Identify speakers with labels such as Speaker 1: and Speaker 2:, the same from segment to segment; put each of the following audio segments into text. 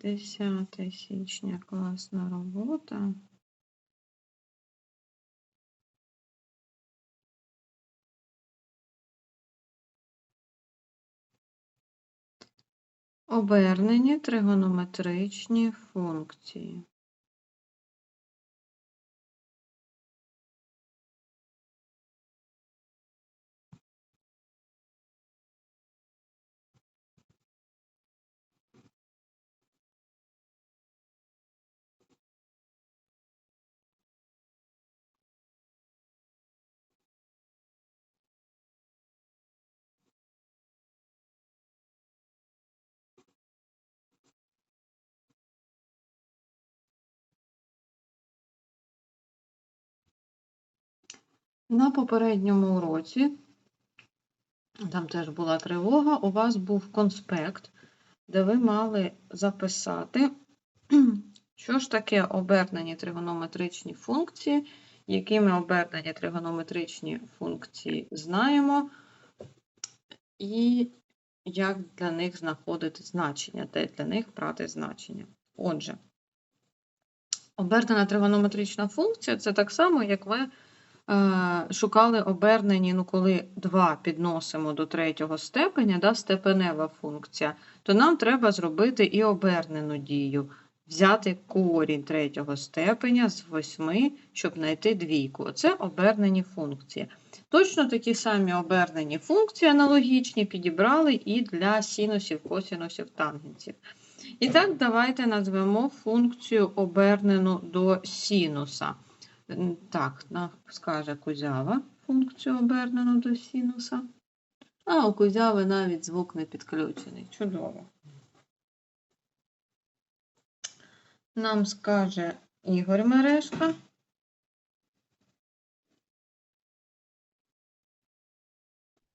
Speaker 1: 10 січня класна робота. Обернені тригонометричні функції. На попередньому уроці, там теж була тривога, у вас був конспект, де ви мали записати, що ж таке обернені тригонометричні функції, які ми обернені тригонометричні функції знаємо, і як для них знаходити значення, де для них брати значення. Отже, обернена тригонометрична функція це так само, як ви шукали обернені, ну коли 2 підносимо до третього степеня, да, степенева функція, то нам треба зробити і обернену дію. Взяти корінь третього степеня з 8, щоб знайти двійку. Це обернені функції. Точно такі самі обернені функції аналогічні підібрали і для синусів, косинусів, тангенсів. І так, давайте назвемо функцію обернену до синуса. Так, скаже Кузява функцію обернену до синуса. А у Кузяви навіть звук не підключений. Чудово. Нам скаже Ігор Мережка.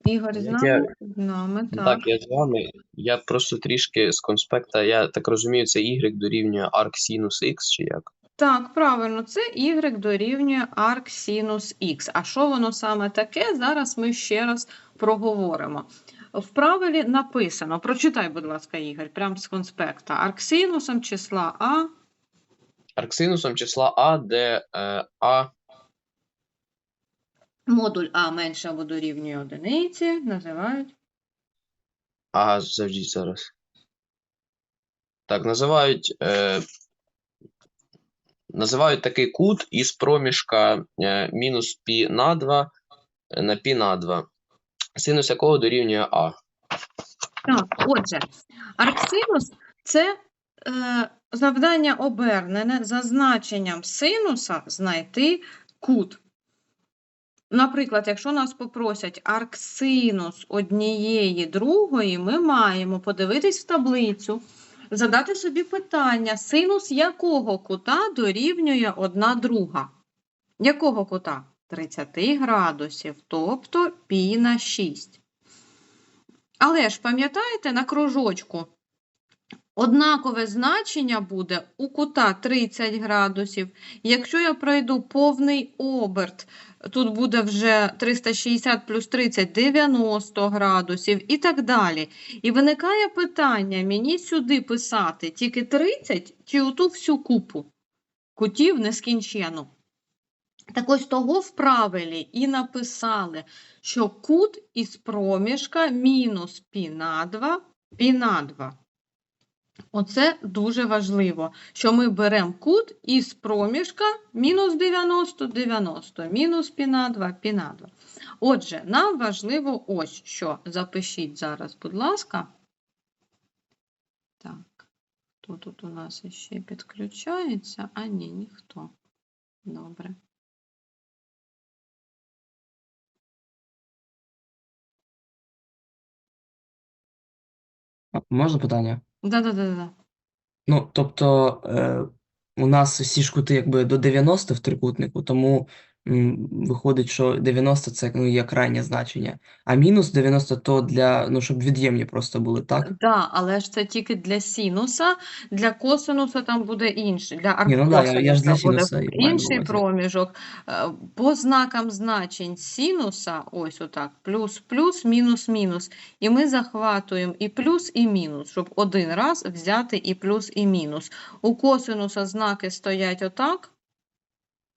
Speaker 1: Ігор з нами?
Speaker 2: я-
Speaker 1: З нами, так.
Speaker 2: Так, я з вами. Я просто трішки з конспекта, я так розумію, це y дорівнює arc sinus x, чи як?
Speaker 1: Так, правильно, це y дорівнює арк синус х. А що воно саме таке? Зараз ми ще раз проговоримо. В правилі написано, прочитай, будь ласка, Ігор, прямо з конспекта. Арксинусом числа А
Speaker 2: Арксинусом числа а, де е, а
Speaker 1: модуль А менше або дорівнює одиниці, називають
Speaker 2: а завжди зараз. Так, називають, е, називають такий кут із проміжка е, мінус пі на 2 на пі на 2, синус якого дорівнює а.
Speaker 1: Так, отже, арксинус це е, завдання обернене за значенням синуса знайти кут. Наприклад, якщо нас попросять арксинус однієї другої, ми маємо подивитись в таблицю, задати собі питання, синус якого кута дорівнює одна друга? Якого кута? 30 градусів, тобто пі на 6. Але ж пам'ятаєте, на кружочку однакове значення буде у кута 30 градусів. Якщо я пройду повний оберт, тут буде вже 360 плюс 30 90 градусів і так далі. І виникає питання: мені сюди писати тільки 30 чи оту всю купу кутів нескінчену. Так ось того в правилі і написали, що кут із проміжка мінус пі на 2, пі на 2. Оце дуже важливо, що ми беремо кут із проміжка мінус 90, 90, мінус пі на 2, пі на 2. Отже, нам важливо ось що. Запишіть зараз, будь ласка. Так, хто тут у нас ще підключається? А ні, ніхто. Добре.
Speaker 3: Можна питання?
Speaker 1: Да-да-да-да.
Speaker 3: Ну, тобто, е, у нас всі ж кути якби до 90 в трикутнику, тому м, виходить, що 90 це ну, є крайнє значення, а мінус 90 то для, ну, щоб від'ємні просто були, так?
Speaker 1: Да, але ж це тільки для синуса, для косинуса там буде інший, для
Speaker 3: Ні, ну да, я- я ж для
Speaker 1: арккосинуса буде
Speaker 3: синуса і маю на
Speaker 1: інший
Speaker 3: увазі.
Speaker 1: проміжок. Е, По знакам значень синуса, ось отак, плюс, плюс, мінус, мінус. І ми захватуємо і плюс, і мінус, щоб один раз взяти і плюс, і мінус. У косинуса знаки стоять отак.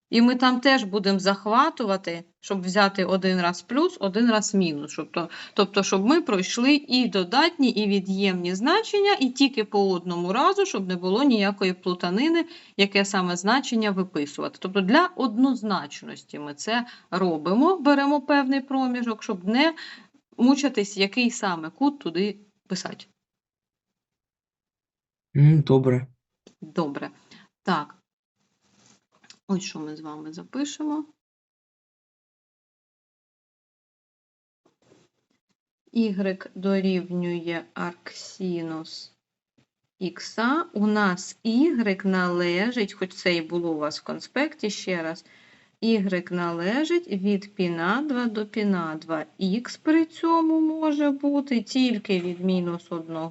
Speaker 1: І ми там теж будемо захватувати, щоб взяти один раз плюс, один раз мінус. Щоб то, тобто, щоб ми пройшли і додатні, і від'ємні значення, і тільки по одному разу, щоб не було ніякої плутанини, яке саме значення виписувати. Тобто для однозначності ми це робимо, беремо певний проміжок, щоб не мучитись, який саме кут туди писати.
Speaker 3: Добре.
Speaker 1: Добре. Так. Ось що ми з вами запишемо. Y дорівнює арксінус х. У нас y належить, хоч це і було у вас в конспекті ще раз, y належить від π на 2 до π на 2. Х при цьому може бути тільки від мінус 1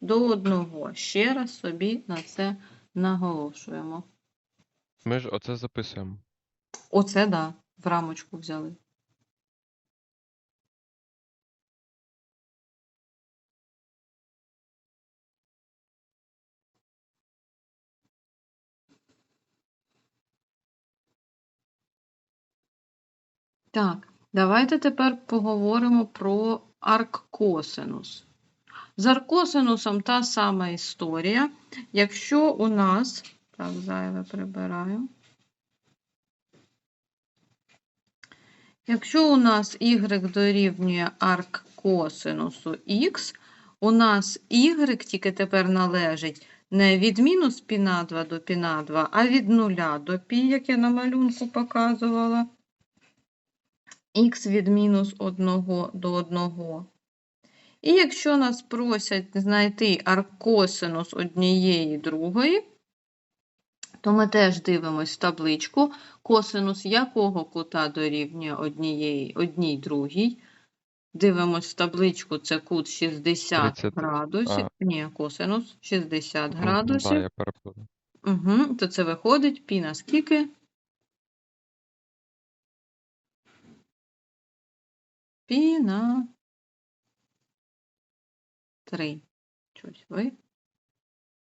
Speaker 1: до 1. Ще раз собі на це наголошуємо.
Speaker 4: Ми ж оце записуємо.
Speaker 1: Оце да, в рамочку взяли. Так, давайте тепер поговоримо про арккосинус. З арккосинусом та сама історія. Якщо у нас, так, зайве прибираю. Якщо у нас y дорівнює арк косинусу х, у нас y тільки тепер належить не від мінус піна 2 до піна 2, а від 0 до пі, як я на малюнку показувала, х від мінус 1 до 1. І якщо нас просять знайти аркосинус однієї другої, то ми теж дивимось табличку, косинус якого кута дорівнює однієї, одній другій. Дивимось табличку, це кут 60
Speaker 4: 30.
Speaker 1: градусів.
Speaker 4: А.
Speaker 1: Ні, косинус 60
Speaker 4: Ну,
Speaker 1: градусів.
Speaker 4: Да, я переплутав.
Speaker 1: Угу, то це виходить пі на скільки? Пі на 3. Щось ви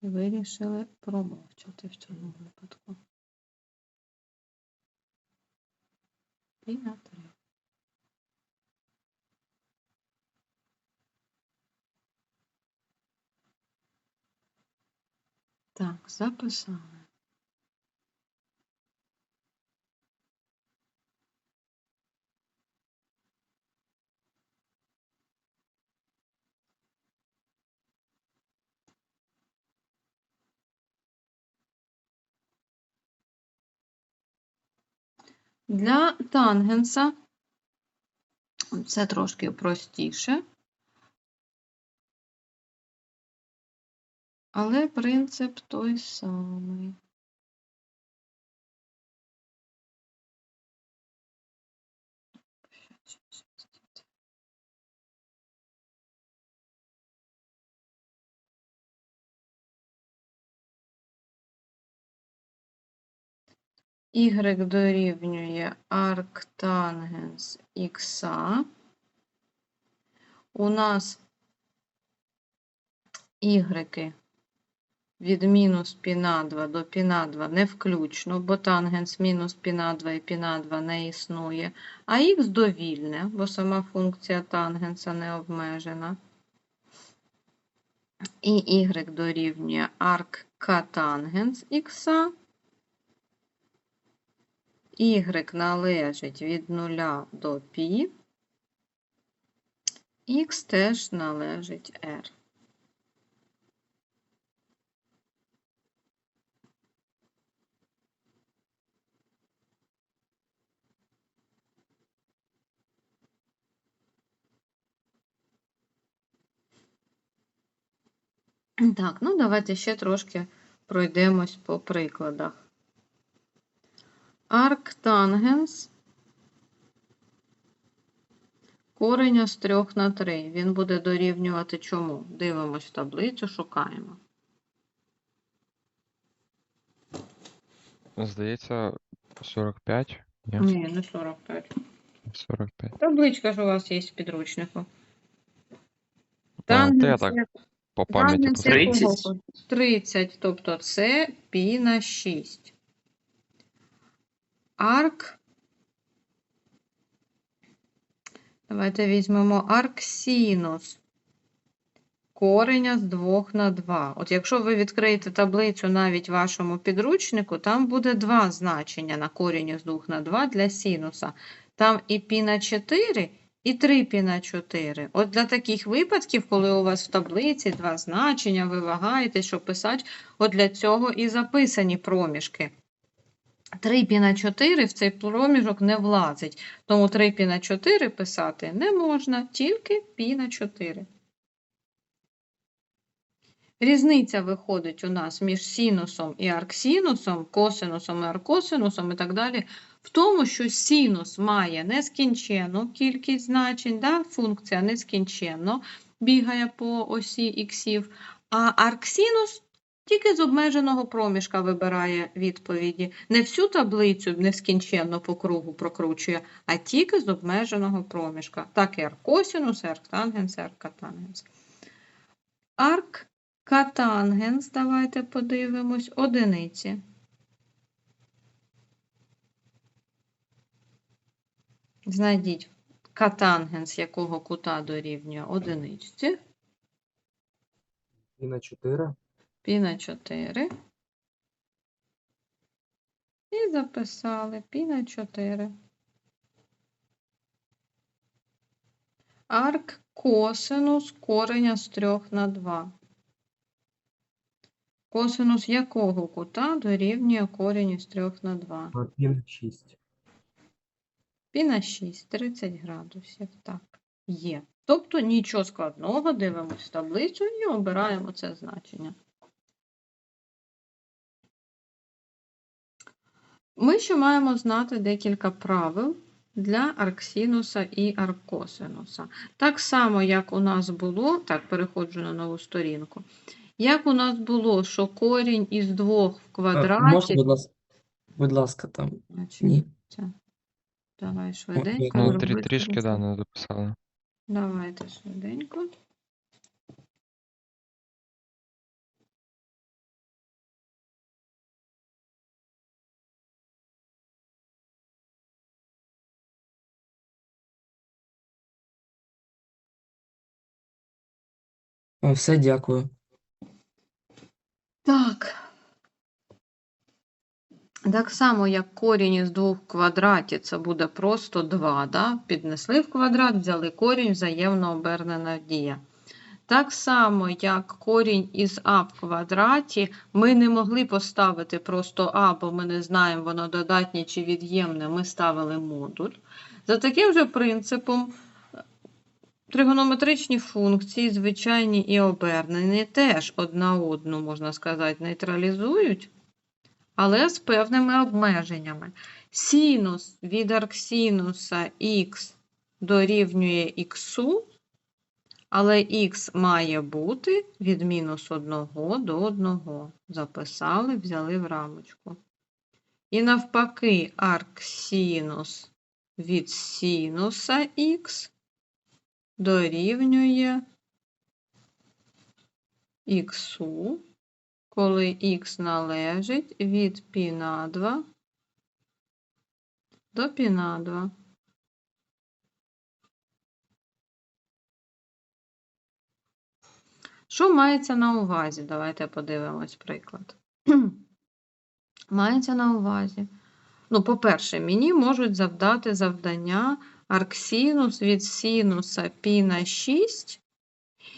Speaker 1: вирішили промовчати в цьому випадку. І на три. Так, записали. Для тангенса це трошки простіше. Але принцип той самий. y дорівнює арктангенс ікса. У нас y від мінус на 2 до піна 2 не включно, бо тангенс мінус піна 2 і піна 2 не існує, а х довільне, бо сама функція тангенса не обмежена. І y дорівнює арк тангенс х. Y належить від 0 до π. Х теж належить R. Так, ну давайте ще трошки пройдемось по прикладах. Арктангенс кореня з 3 на 3. Він буде дорівнювати чому? Дивимось в таблицю, шукаємо.
Speaker 4: Здається, 45? Ні,
Speaker 1: Ні, не 45.
Speaker 4: 45.
Speaker 1: Табличка ж у вас є в підручнику.
Speaker 4: А, Та я так по пам'яті
Speaker 1: тангенс
Speaker 4: просто.
Speaker 1: якого
Speaker 2: 30?
Speaker 1: 30, тобто це пі на 6. Арк. Давайте візьмемо арксінус. Кореня з 2 на 2. От якщо ви відкриєте таблицю навіть вашому підручнику, там буде два значення на корені з 2 на 2 для синуса. Там і пі на 4, і 3 пі на 4. От для таких випадків, коли у вас в таблиці два значення, ви вагаєтесь, що писати, от для цього і записані проміжки. 3 пі на 4 в цей проміжок не влазить. Тому 3 пі на 4 писати не можна, тільки пі на 4. Різниця виходить у нас між синусом і арксінусом, косинусом і аркосинусом і так далі, в тому, що синус має нескінченну кількість значень, да? функція нескінченно бігає по осі іксів, а арксінус тільки з обмеженого проміжка вибирає відповіді. Не всю таблицю нескінченно по кругу прокручує, а тільки з обмеженого проміжка. Так і аркосинус, і арктангенс, і аркатангенс. Арк Катангенс, давайте подивимось, одиниці. Знайдіть катангенс якого кута дорівнює одиничці.
Speaker 3: І на 4.
Speaker 1: Пі на 4. І записали пі на 4. Арк косинус кореня з 3 на 2. Косинус якого кута дорівнює корінь з 3 на 2?
Speaker 3: І на 6.
Speaker 1: Пі на 6, 30 градусів. Так, є. Тобто нічого складного, дивимося в таблицю і обираємо це значення. Ми ще маємо знати декілька правил для арксінуса і аркосинуса. Так само, як у нас було, так, переходжу на нову сторінку. Як у нас було, що корінь із двох в квадраті.
Speaker 3: Можна, будь ласка, будь ласка, там.
Speaker 1: Значить,
Speaker 3: Ні.
Speaker 1: це. Давай швиденько.
Speaker 4: Ну,
Speaker 1: робити
Speaker 4: трішки, да, не дописали.
Speaker 1: Давайте швиденько.
Speaker 3: Все, дякую.
Speaker 1: Так. Так само, як корінь із двох в квадраті, це буде просто 2, да? Піднесли в квадрат, взяли корінь, взаємно обернена дія. Так само, як корінь із а в квадраті, ми не могли поставити просто а, бо ми не знаємо, воно додатнє чи від'ємне, ми ставили модуль. За таким же принципом, тригонометричні функції, звичайні і обернені, теж одна одну, можна сказати, нейтралізують, але з певними обмеженнями. Синус від арксинуса х дорівнює х, але х має бути від мінус 1 до 1. Записали, взяли в рамочку. І навпаки, арксинус від синуса х дорівнює х, коли х належить від π на 2 до π на 2. Що мається на увазі? Давайте подивимось приклад. Мається на увазі. Ну, по-перше, мені можуть завдати завдання арксінус від синуса пі на 6.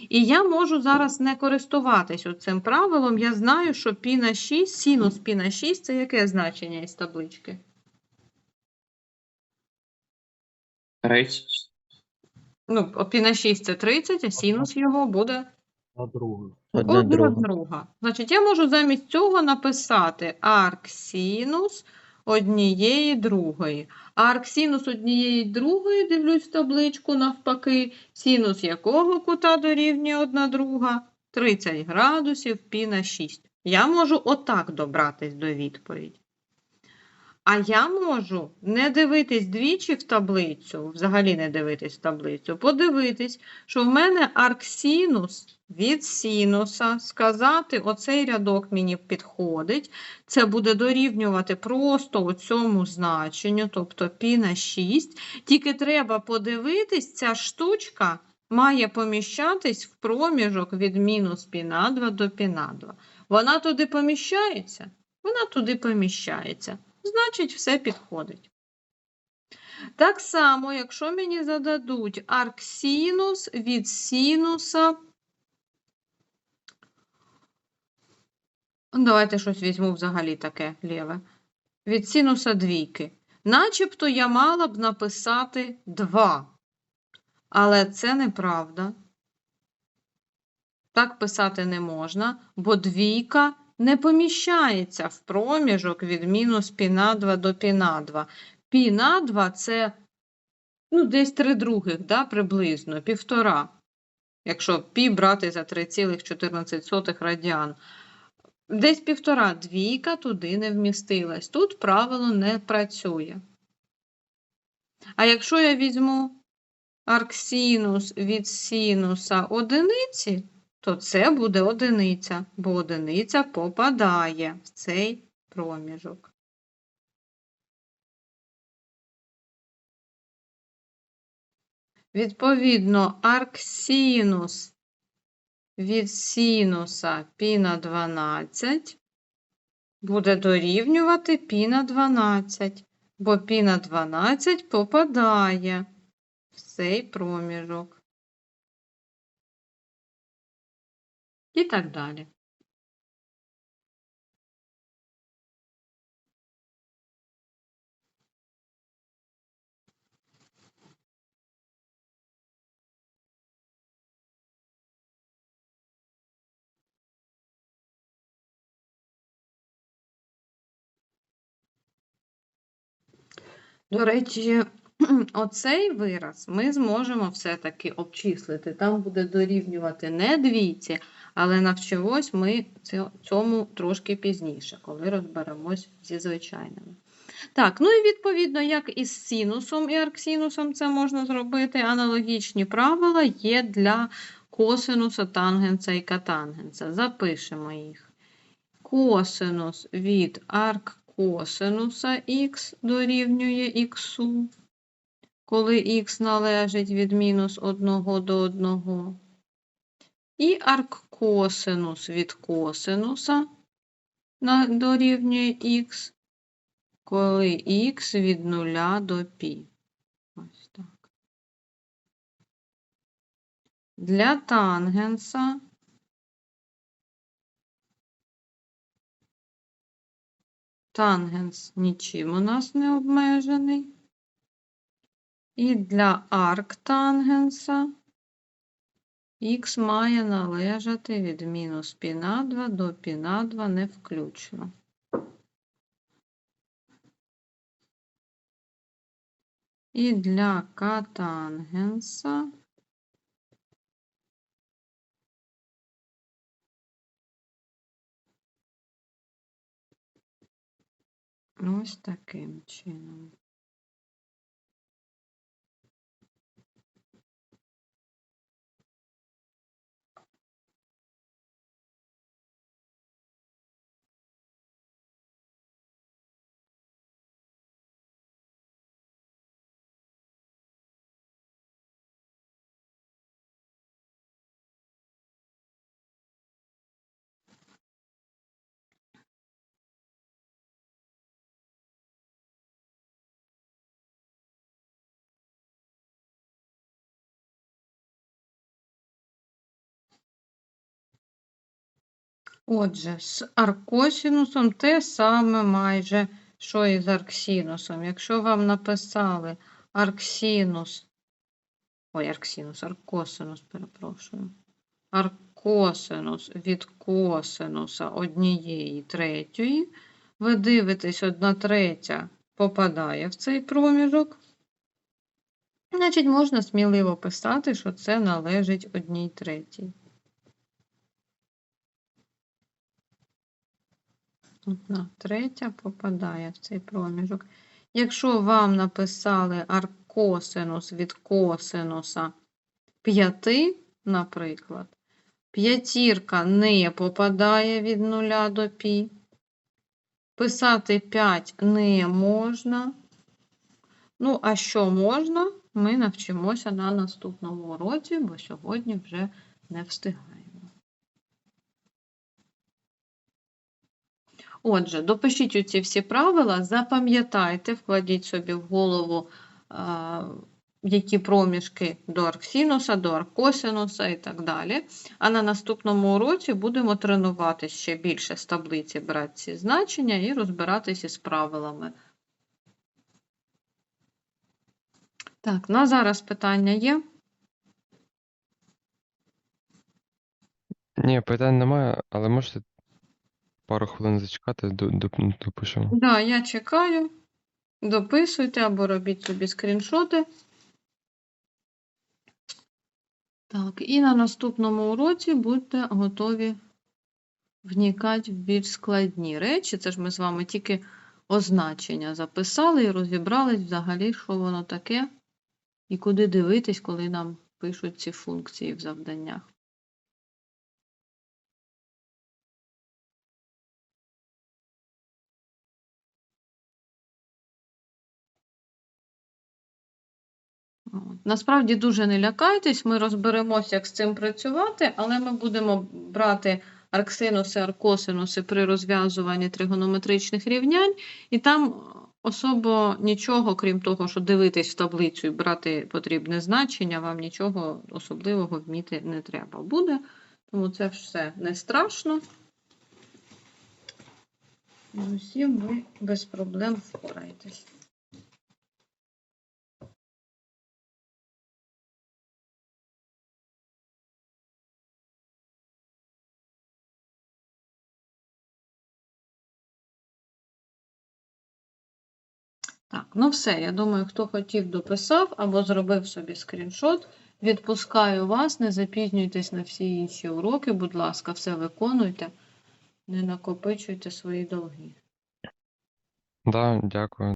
Speaker 1: І я можу зараз не користуватись цим правилом. Я знаю, що пі на 6, синус пі на 6 це яке значення із таблички? Ну, пі на 6 це 30, а синус його буде.
Speaker 3: Друга.
Speaker 5: Одна друга.
Speaker 1: друга. Значить, я можу замість цього написати арксінус однієї другої. А арксинус однієї другої, дивлюсь в табличку навпаки, синус якого кута дорівнює одна друга? 30 градусів пі на 6. Я можу отак добратись до відповіді. А я можу не дивитись двічі в таблицю, взагалі не дивитись в таблицю, подивитись, що в мене арксинус від синуса, сказати, оцей рядок мені підходить, це буде дорівнювати просто цьому значенню, тобто пі на 6. Тільки треба подивитись, ця штучка має поміщатись в проміжок від мінус пі на 2 до пі на 2. Вона туди поміщається? Вона туди поміщається. Значить, все підходить. Так само, якщо мені зададуть арксинус від синуса. Ну, Давайте щось візьму взагалі таке ліве. Від синуса двійки. Начебто я мала б написати 2. Але це неправда. Так писати не можна, бо двійка не поміщається в проміжок від мінус пі на 2 до пі на 2. Пі на 2 це ну, десь 3 других, да, приблизно, півтора. Якщо пі брати за 3,14 радіан. Десь півтора двійка туди не вмістилась. Тут правило не працює. А якщо я візьму арксинус від синуса одиниці, то це буде одиниця, бо одиниця попадає в цей проміжок. Відповідно, арксинус від синуса пі на 12 буде дорівнювати пі на 12, бо пі на 12 попадає в цей проміжок. І так далі. До речі, оцей вираз ми зможемо все-таки обчислити. Там буде дорівнювати не двійці, але навчимось ми цьому трошки пізніше, коли розберемось зі звичайними. Так, ну і відповідно, як із синусом і арксинусом це можна зробити, аналогічні правила є для косинуса, тангенса і катангенса. Запишемо їх. Косинус від арккосинуса х дорівнює х, коли х належить від мінус 1 до 1. І арккосинус від косинуса дорівнює х, коли х від 0 до π. Ось так. Для тангенса тангенс нічим у нас не обмежений. І для арктангенса х має належати від мінус пі на 2 до пі на 2 не включно. І для катангенса ось таким чином. Отже, з аркосінусом те саме майже, що і з арксінусом. Якщо вам написали арксінус, ой, арксінус, аркосинус, перепрошую, аркосинус від косинуса однієї третьої, ви дивитесь, одна третя попадає в цей проміжок, значить можна сміливо писати, що це належить одній третій. Одна третя попадає в цей проміжок. Якщо вам написали аркосинус від косинуса 5, наприклад, п'ятірка не попадає від 0 до пі. Писати 5 не можна. Ну, а що можна, ми навчимося на наступному уроці, бо сьогодні вже не встигаємо. Отже, допишіть оці всі правила, запам'ятайте, вкладіть собі в голову, які проміжки до арксінуса, до аркосинуса і так далі. А на наступному уроці будемо тренуватись ще більше з таблиці, брати ці значення і розбиратися з правилами. Так, на зараз питання є?
Speaker 4: Ні, питань немає, але можете пару хвилин зачекати, до-.
Speaker 1: Так, да, я чекаю. Дописуйте або робіть собі скріншоти. Так, і на наступному уроці будьте готові вникати в більш складні речі. Це ж ми з вами тільки означення записали і розібрались взагалі, що воно таке, і куди дивитись, коли нам пишуть ці функції в завданнях. Насправді дуже не лякайтесь, ми розберемося, як з цим працювати, але ми будемо брати арксинуси, аркосинуси при розв'язуванні тригонометричних рівнянь, і там особо нічого, крім того, що дивитись в таблицю і брати потрібне значення, вам нічого особливого вміти не треба буде. Тому це все не страшно. З усім ви без проблем впораєтесь. Ну все, я думаю, хто хотів, дописав або зробив собі скріншот. Відпускаю вас, не запізнюйтесь на всі інші уроки, будь ласка, все виконуйте, не накопичуйте свої долги.
Speaker 4: Да, дякую.